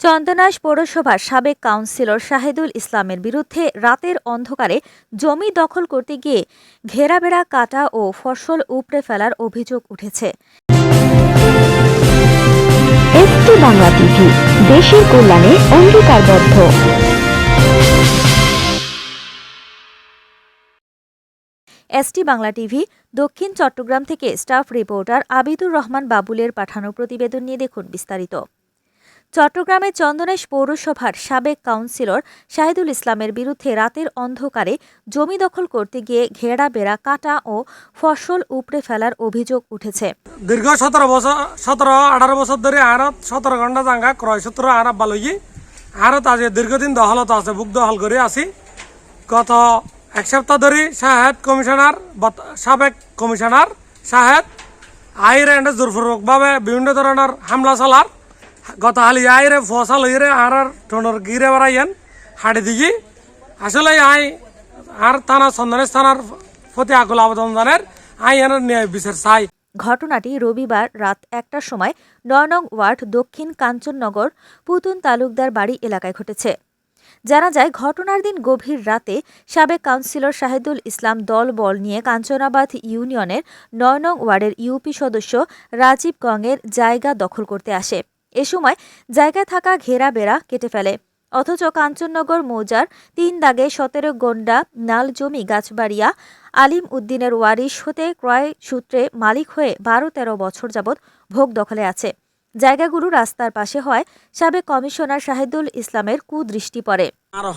চন্দনাইশ পৌরসভার সাবেক কাউন্সিলর শাহিদুল ইসলামের বিরুদ্ধে রাতের অন্ধকারে জমি দখল করতে গিয়ে ঘেরাবেড়া কাটা ও ফসল উপড়ে ফেলার অভিযোগ উঠেছে। বাংলা টিভি দেশের কল্যাণে অঙ্গীকারবদ্ধ। এসটি বাংলা টিভি দক্ষিণ চট্টগ্রাম থেকে স্টাফ রিপোর্টার আবিদুর রহমান বাবুলের পাঠানো প্রতিবেদন নিয়ে দেখুন বিস্তারিত। চট্টগ্রামের চন্দনেশ পৌরসভার সাবেক কাউন্সিলর শাহিদুল ইসলামের বিরুদ্ধে রাতের অন্ধকারে জমি দখল করতে গিয়ে ঘেরা বেড়া কাটা ও ফসল উপড়ে ফেলার অভিযোগ উঠেছে। দীর্ঘ সতেরো বছর, সতেরো, আঠারো বছর ধরে আরত সতেরো ঘণ্টা জাঙ্গা ক্রয় সূত্র আরব বালুই আরত আজ দীর্ঘদিন দহলত আছে, বুক দহল করে আছি। গত এক সপ্তাহ ধরে সাহেদ কমিশনার সাবেক কমিশনার সাহেদ আইরে এন্ড জোরপূর্বকভাবে বিভিন্ন ধরনের হামলা চালার গত হালি আইরে, ফসল হইরে, আর আর টনর গিরে বেড়াইয়েন হাড়ি দিগি। আসলে আই আর থানা চন্দনেশ থানার প্রতি আকুল আবেদন জানের, আই এনার ন্যায় বিচার চাই। ঘটনাটি রবিবার রাত একটার সময় নয় নং ওয়ার্ড দক্ষিণ কাঞ্চননগর পুতুন তালুকদার বাড়ি এলাকায় ঘটেছে। জানা যায়, ঘটনার দিন গভীর রাতে সাবেক কাউন্সিলর শাহিদুল ইসলাম দল বল নিয়ে কাঞ্চনাবাদ ইউনিয়নের নয় নং ওয়ার্ডের ইউপি সদস্য রাজীব গংয়ের জায়গা দখল করতে আসে। এ সময় জায়গায় থাকা ঘেরা বেড়া কেটে ফেলে। অথচ কাঞ্চননগর, মৌজার তিন দাগে সতেরো গন্ডা নাল জমি গাছবাড়িয়া আলিম উদ্দিনের ওয়ারিশ হতে ক্রয় সূত্রে মালিক হয়ে বারো তেরো বছর যাবৎ ভোগ দখলে আছে। জায়গাগুলো রাস্তার পাশে হয় সাবেক কমিশনার শাহিদুল ইসলামের কুদৃষ্টি পড়ে। আরও।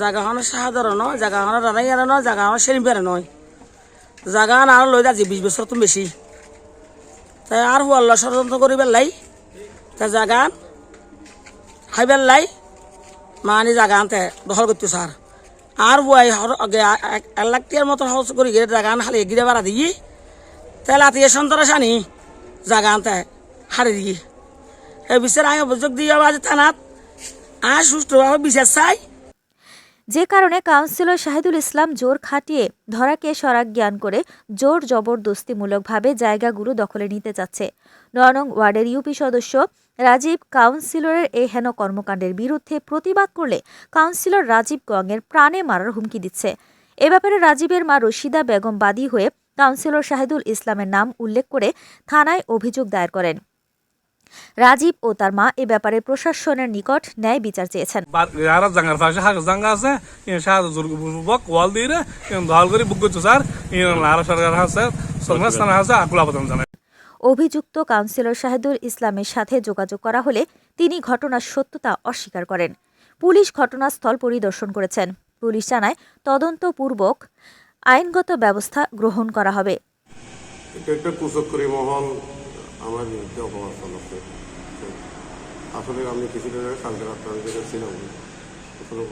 জাগাখনৰ সাধাৰণ নহয় জাগাখনৰ দাদাই আৰু নহয় জাগাখনৰ চেৰিম্পাৰে নহয় জাগাখন আৰু লৈ আজি বিশ তাই আৰু হোৱাল্লা ষড়যন্ত্ৰ কৰি পেলাই তাই জাগান খাই লাই মানি জাগান তে দখল করতে স্যার আর বুয়াই এক লাখ টিয়ার মতো খরচ করে গিয়ে জাগান খালি এগিয়ে বাড়া তাই লাতিয়ে সন্তরা সানি জাগান তে হারি দিয়ে এই বিচার আমি অভিযোগ দিয়ে আজ থানাত আর সুষ্ঠুভাবে বিচার চাই যে কারণে কাউন্সিলর শাহিদুল ইসলাম জোর খাটিয়ে ধরাকে সরাক জ্ঞান করে জোর জবরদস্তিমূলকভাবে জায়গাগুলো দখলে নিতে চাচ্ছে। নয় নং ওয়ার্ডের ইউপি সদস্য রাজীব কাউন্সিলরের এ হেন কর্মকাণ্ডের বিরুদ্ধে প্রতিবাদ করলে কাউন্সিলর রাজীব গংয়ের প্রাণে মারার হুমকি দিচ্ছে। এ ব্যাপারে রাজীবের মা রশিদা বেগম বাদী হয়ে কাউন্সিলর শাহিদুল ইসলামের নাম উল্লেখ করে থানায় অভিযোগ দায়ের করেন। রাজীব ও তার মা এ ব্যাপারে প্রশাসনের নিকট ন্যায় বিচার চেয়েছেন। অভিযুক্ত কাউন্সিলর শাহিদুল ইসলামের সাথে যোগাযোগ করা হলে তিনি ঘটনার সত্যতা অস্বীকার করেন। পুলিশ ঘটনাস্থল পরিদর্শন করেছেন। পুলিশ জানায়, তদন্তপূর্বক আইনগত ব্যবস্থা গ্রহণ করা হবে। আসলে আমি কিছুদিন আগে কালকে রাত্রে আমি যেটা ছিলাম কোনো